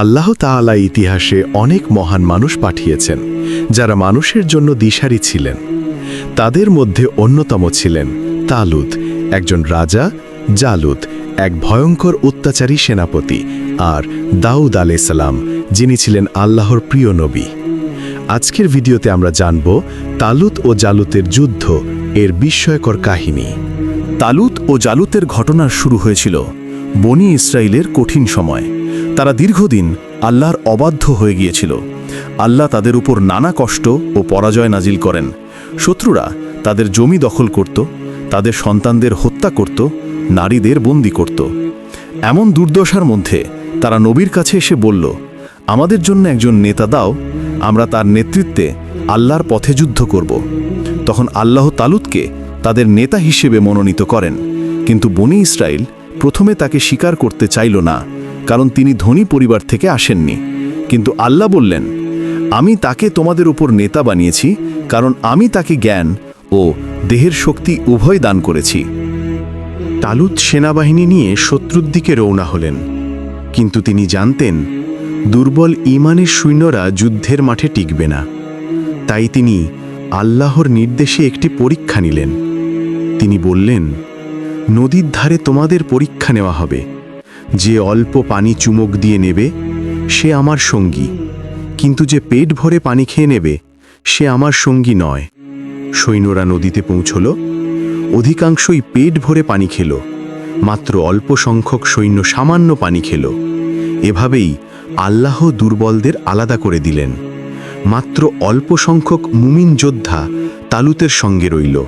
আল্লাহ তাআলা ইতিহাসে অনেক মহান মানুষ পাঠিয়েছেন, যারা মানুষের জন্য দিশারি ছিলেন। তাদের মধ্যে অন্যতম ছিলেন তালুদ, একজন রাজা, জালুদ, এক ভয়ঙ্কর অত্যাচারী সেনাপতি, আর দাউদ আলাইসাল্লাম যিনি ছিলেন আল্লাহর প্রিয় নবী। আজকের ভিডিওতে আমরা জানব তালুত ও জালুতের যুদ্ধ, এর বিস্ময়কর কাহিনী। তালুত ও জালুতের ঘটনা শুরু হয়েছিল বনি ইসরায়েলের কঠিন সময়। তারা দীর্ঘদিন আল্লাহর অবাধ্য হয়ে গিয়েছিল। আল্লাহ তাদের উপর নানা কষ্ট ও পরাজয় নাজিল করেন। শত্রুরা তাদের জমি দখল করত, তাদের সন্তানদের হত্যা করত, নারীদের বন্দি করত। এমন দুর্দশার মধ্যে তারা নবীর কাছে এসে বলল, আমাদের জন্য একজন নেতা দাও, আমরা তার নেতৃত্বে আল্লাহর পথে যুদ্ধ করব। তখন আল্লাহ তালুতকে তাদের নেতা হিসেবে মনোনীত করেন। কিন্তু বনি ইসরায়েল প্রথমে তাকে স্বীকার করতে চাইল না, কারণ তিনি ধনী পরিবার থেকে আসেননি। কিন্তু আল্লাহ বললেন, আমি তাকে তোমাদের উপর নেতা বানিয়েছি, কারণ আমি তাকে জ্ঞান ও দেহের শক্তি উভয় দান করেছি। তালুত সেনাবাহিনী নিয়ে শত্রুর দিকে রওনা হলেন। কিন্তু তিনি জানতেন, দুর্বল ইমানের সৈন্যরা যুদ্ধের মাঠে টিকবে না। তাই তিনি আল্লাহর নির্দেশে একটি পরীক্ষা নিলেন। তিনি বললেন নদীর ধারে তোমাদের পরীক্ষা নেওয়া হবে। যে অল্প পানি চুমুক দিয়ে নেবে, সে আমার সঙ্গী। কিন্তু যে পেট ভরে পানি খেয়ে নেবে, সে আমার সঙ্গী নয়। সৈন্যরা নদীতে পৌঁছল। অধিকাংশই পেট ভরে পানি খেল। মাত্র অল্প সংখ্যক সৈন্য সামান্য পানি খেল। এভাবেই আল্লাহ দুর্বলদের আলাদা করে দিলেন। মাত্র অল্প সংখ্যক মুমিন যোদ্ধা তালুতের সঙ্গে রইল।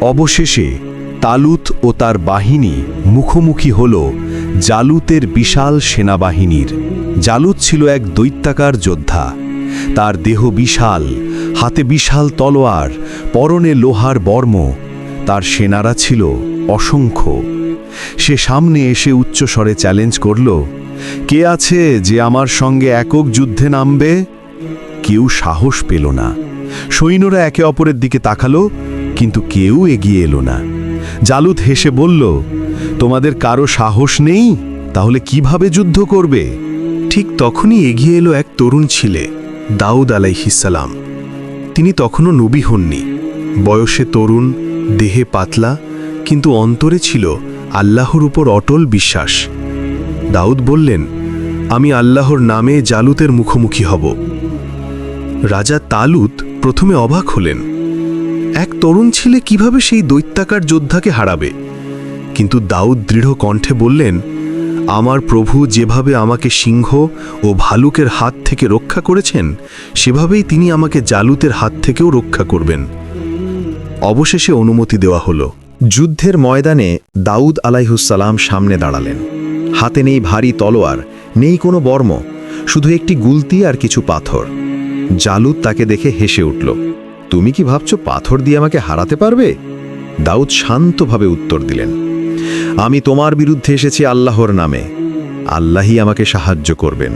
অবশেষে তালুত ও তার বাহিনী মুখোমুখি হল জালুতের বিশাল সেনাবাহিনীর। জালুত ছিল এক দৈত্যাকার যোদ্ধা। তার দেহ বিশাল, হাতে বিশাল তলোয়ার, পরনে লোহার বর্ম। তার সেনারা ছিল অসংখ্য। সে সামনে এসে উচ্চস্বরে চ্যালেঞ্জ করল, কে আছে যে আমার সঙ্গে একক যুদ্ধে নামবে? কেউ সাহস পেল না। সৈন্যরা একে অপরের দিকে তাকালো, কিন্তু কেউ এগিয়ে এলো না। জালুত হেসে বলল, তোমাদের কারও সাহস নেই? তাহলে কীভাবে যুদ্ধ করবে? ঠিক তখনই এগিয়ে এলো এক তরুণ ছিলে, দাউদ আলাইহিসালাম তিনি তখনও নবী হননি। বয়সে তরুণ, দেহে পাতলা, কিন্তু অন্তরে ছিল আল্লাহর উপর অটল বিশ্বাস। দাউদ বললেন, আমি আল্লাহর নামে জালুতের মুখোমুখি হব। রাজা তালুত প্রথমে অবাক হলেন। এক তরুণ ছেলে কীভাবে সেই দৈত্যাকার যোদ্ধাকে হারাবে? কিন্তু দাউদ দৃঢ় কণ্ঠে বললেন, আমার প্রভু যেভাবে আমাকে সিংহ ও ভালুকের হাত থেকে রক্ষা করেছেন, সেভাবেই তিনি আমাকে জালুতের হাত থেকেও রক্ষা করবেন। অবশেষে অনুমতি দেওয়া হলো। যুদ্ধের ময়দানে দাউদ আলাইহুসালাম সামনে দাঁড়ালেন। হাতে নেই ভারী তলোয়ার, নেই কোনো বর্ম, শুধু একটি গুলতি আর কিছু পাথর। জালুদ তাকে দেখে হেসে উঠল। তুমি কি ভাবছ পাথর দিয়ে আমাকে হারাতে পারবে? দাউদ শান্তভাবে উত্তর দিলেন, আমি তোমার বিরুদ্ধে এসেছি আল্লাহর নামে। আল্লাহই আমাকে সাহায্য করবেন।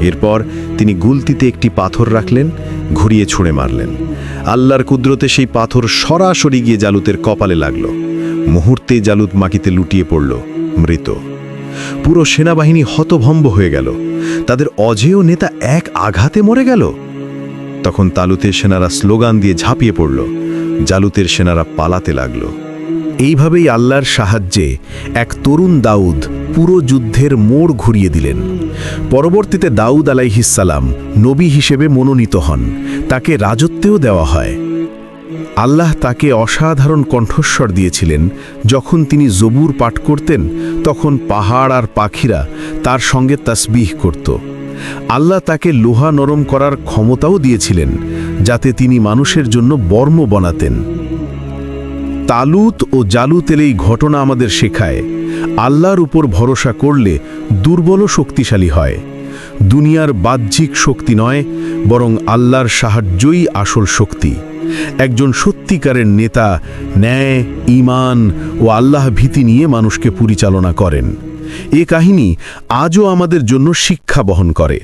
এরপর তিনি গুলতিতে একটি পাথর রাখলেন, ঘুরিয়ে ছুঁড়ে মারলেন। আল্লাহর কুদরতে সেই পাথর সরাসরি গিয়ে জালুতের কপালে লাগল। মুহূর্তে জালুত মাকিতে লুটিয়ে পড়ল, মৃত। পুরো সেনাবাহিনী হতভম্ব হয়ে গেল। তাদের অজেয় নেতা এক আঘাতে মরে গেল। তখন তালুতের সেনারা স্লোগান দিয়ে ঝাঁপিয়ে পড়ল। জালুতের সেনারা পালাতে লাগল। এইভাবেই আল্লাহর সাহায্যে এক তরুণ দাউদ পুরো যুদ্ধের মোড় ঘুরিয়ে দিলেন। পরবর্তীতে দাউদ আলাইহিসালাম নবী হিসেবে মনোনীত হন। তাকে রাজত্বেও দেওয়া হয়। আল্লাহ তাকে অসাধারণ কণ্ঠস্বর দিয়েছিলেন। যখন তিনি জবুর পাঠ করতেন, তখন পাহাড় আর পাখিরা তার সঙ্গে তাসবিহ করত। আল্লাহ তাকে লোহা নরম করার ক্ষমতাও দিয়েছিলেন, যাতে তিনি মানুষের জন্য বর্ম বনাতেন। তালুত ও জালুতের এই ঘটনা আমাদের শেখায়, আল্লাহর উপর ভরসা করলে দুর্বল শক্তিশালী হয়। দুনিয়ার বাহ্যিক শক্তি নয়, বরং আল্লাহর সাহায্যই আসল শক্তি। একজন সত্যিকারের নেতা ন্যায়, ঈমান ও আল্লাহ ভীতি নিয়ে মানুষকে পরিচালনা করেন। এ কাহিনী আজও আমাদের জন্য শিক্ষা বহন করে।